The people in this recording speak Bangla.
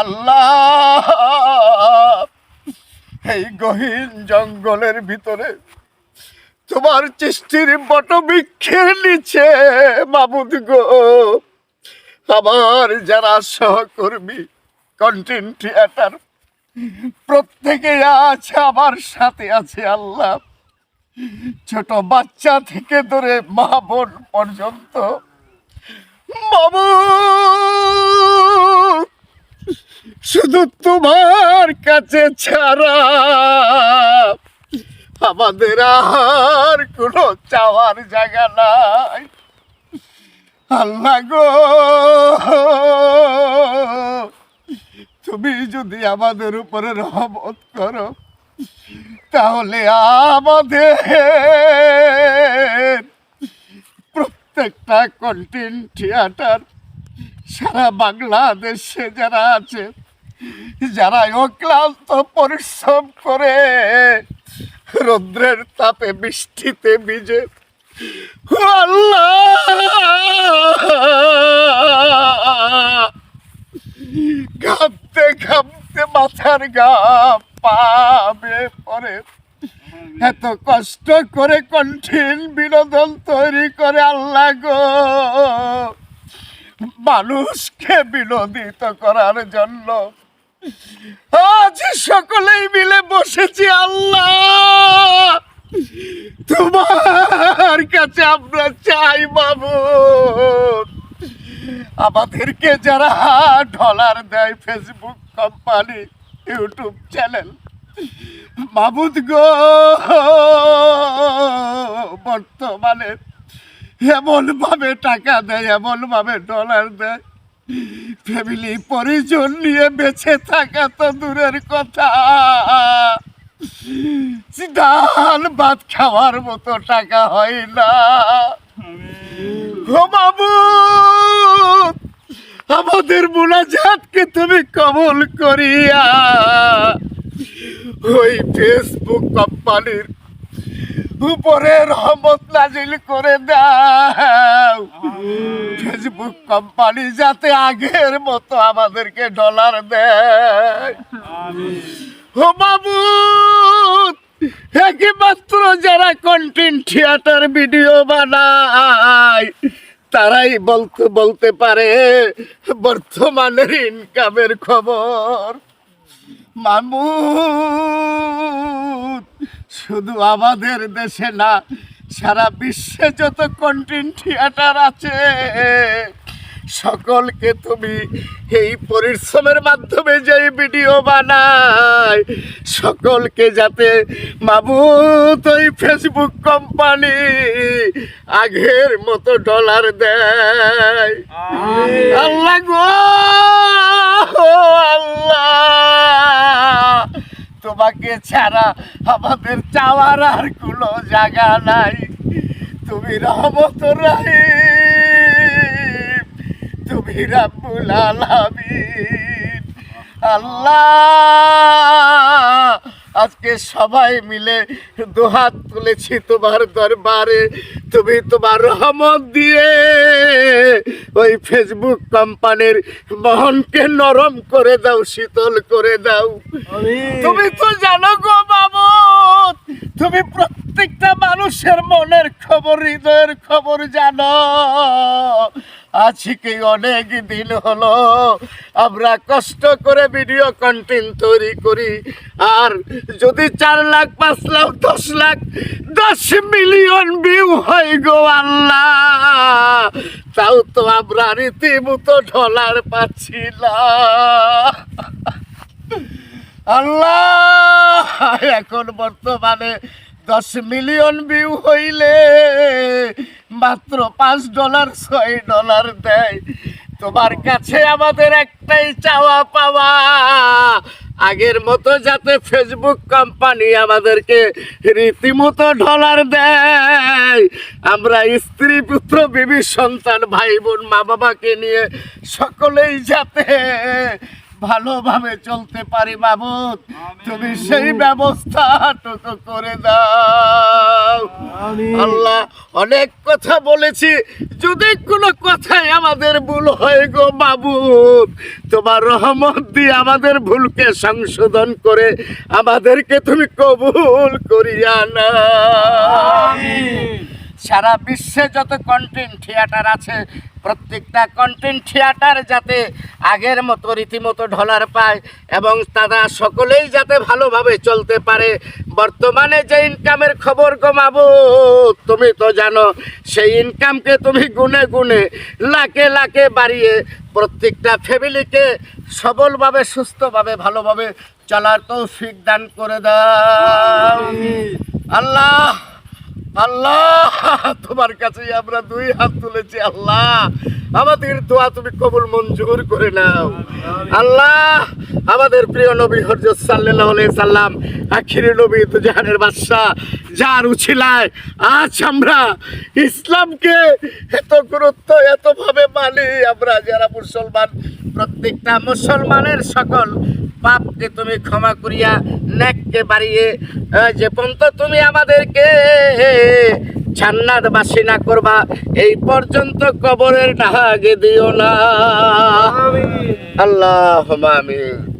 আল্লাহ। এই গহীন জঙ্গলের ভিতরে তোমার চেষ্টির বটবৃক্ষের নিচে মামুদ গো। আমার যারা সহকর্মী কন্টেন্ট থিয়েটার প্রত্যেকে আছে, আমার সাথে আছে আল্লাহ। ছোট বাচ্চা থেকে ধরে মা বোন পর্যন্ত। মামু শুধু তোমার কাছে ছাড়া আমাদের আর কোনো চাওয়ার জায়গা নাই। আল্লাহ গো, তুমি যদি আমাদের উপরে রহমত করো, তাহলে আমাদের প্রত্যেকটা কন্টেন্ট থিয়েটার সারা বাংলাদেশে যারা আছে যারা অক্লান্ত পরিশ্রম করে, রৌদ্রের তাপে, বৃষ্টিতে ভিজে আল্লাহ! ঘামতে ঘামতে মাথার গাম পাবে পরে এত কষ্ট করে কঠিন বিনোদন তৈরি করে আল্লাহ গো। মানুষকে বিনোদিত করার জন্য আজ সকলেই মিলে বসেছি, আল্লাহ। তোমার কাছে আমরা চাই, বাবু। আমাদেরকে যারা ডলার দেয় ফেসবুক কোম্পানি ইউটিউব চ্যানেল মাবুদ গো, বর্তমানে এমন ভাবে টাকা দেয় এমন ভাবে ডলার দেয়। ফ্যামিলি পরিজন নিয়ে বেঁচে থাকা তো দূরের কথা। ডাল ভাত খাওয়ার মতো টাকা হয় না। ও মাবুদ আমাদের মোনাজাতকে তুমি কবল করিয়া ওই ফেসবুক কোম্পানির উপরে রহমত নাজিল করে দাও। ফেসবুক কোম্পানি যাতে আগের মতো আমাদেরকে ডলার দেয়। ও মাবুদ একমাত্র যারা কন্টেন্ট থিয়েটার ভিডিও বানায়, তারাই বলতে বলতে পারে বর্তমানের ইনকামের খবর। মামুদ শুধু আমাদের দেশে না সারা বিশ্বে যত কন্টেন্ট থিয়েটার আছে সকলকে তুমি এই পরিশ্রমের মাধ্যমে যে ভিডিও বানায় সকলকে যাতে মাবুত ওই ফেসবুক কোম্পানি আগের মতো ডলার দেয়। আল্লাহ গো আল্লাহ। তোমাকে ছাড়া আমাদের চাওয়ার আর কোনো জায়গা নাই। তুমি রহমত রাহিম, তুমি রাব্বুল আলামিন। আল্লাহ! আজকে সবাই মিলে দুহাত তুলেছি তোমার দরবারে। তুমি তোমার রহমত দিয়ে ওই ফেসবুক কোম্পানির মহনকে নরম করে দাও শীতল করে দাও। তুমি তো জানো গো বাবু তুমি প্রত্যেকটা মানুষের মনের খবর হৃদয়ের খবর জানো। আজকে অনেক দিন হলো। আমরা কষ্ট করে ভিডিও কন্টেন্ট তৈরি করি। আর যদি চার লাখ, পাঁচ লাখ, দশ লাখ, দশ মিলিয়ন ভিউ হয় গো আল্লাহ, তাও তো আমরা রীতিমতো ডলার পাচ্ছি আল্লাহ, এখন বর্তমানে দশ মিলিয়ন ভিউ হইলে মাত্র পাঁচ ডলার, ছয় ডলার দেয়। তোমার কাছে আমাদের একটাই চাওয়া পাওয়া। আগের মতো যাতে ফেসবুক কোম্পানি আমাদেরকে রীতিমতো ডলার দেয়। আমরা স্ত্রী, পুত্র, বিবি, সন্তান, ভাই, বোন মা বাবাকে নিয়ে সকলেই যাতে ভালোভাবে চলতে পারি মাবুদ তুমি সেই ব্যবস্থাটুকু করে দাও। আল্লাহ অনেক কথা বলেছি। যদি কোনো কথাই আমাদের ভুল হয় গো বাবুদ তোমার রহমত দিয়ে আমাদের ভুলকে সংশোধন করে আমাদেরকে তুমি কবুল করিয়া না সারা বিশ্বে যত কন্টেন্ট থিয়েটার আছে প্রত্যেকটা কন্টেন্ট থিয়েটার যাতে আগের মতো রীতিমতো ঢলার পায় এবং তারা সকলেই যাতে ভালোভাবে চলতে পারে। বর্তমানে যে ইনকামের খবর কমাবো তুমি তো জানো সেই ইনকামকে তুমি গুনে গুনে লাখে লাখে বাড়িয়ে প্রত্যেকটা ফ্যামিলিকে সবলভাবে সুস্থভাবে ভালোভাবে চলার তৌফিক দান করে দাও। আল্লাহ! আল্লাহ তোমার কাছে আমরা দুই হাত তুলেছি আল্লাহ। আমাদের দোয়া তুমি কবুল মঞ্জুর করে নাও। আল্লাহ আমাদের প্রিয় নবী হরজত আলাইহি সাল্লাম আখিরি নবী দুজাহানের বাদশাহ যার উছিলায় আজ আমরা ইসলামকে এত গুরুত্ব এত ভাবে মানি। আমরা যারা মুসলমান প্রত্যেকটা মুসলমানের সকল পাপকে তুমি ক্ষমা করিয়া নেককে বাড়িয়ে যে পর্যন্ত তুমি আমাদেরকে জান্নাত বাসী না করবা এই পর্যন্ত কবরের ডাকে দিও না। আল্লাহ আমিন।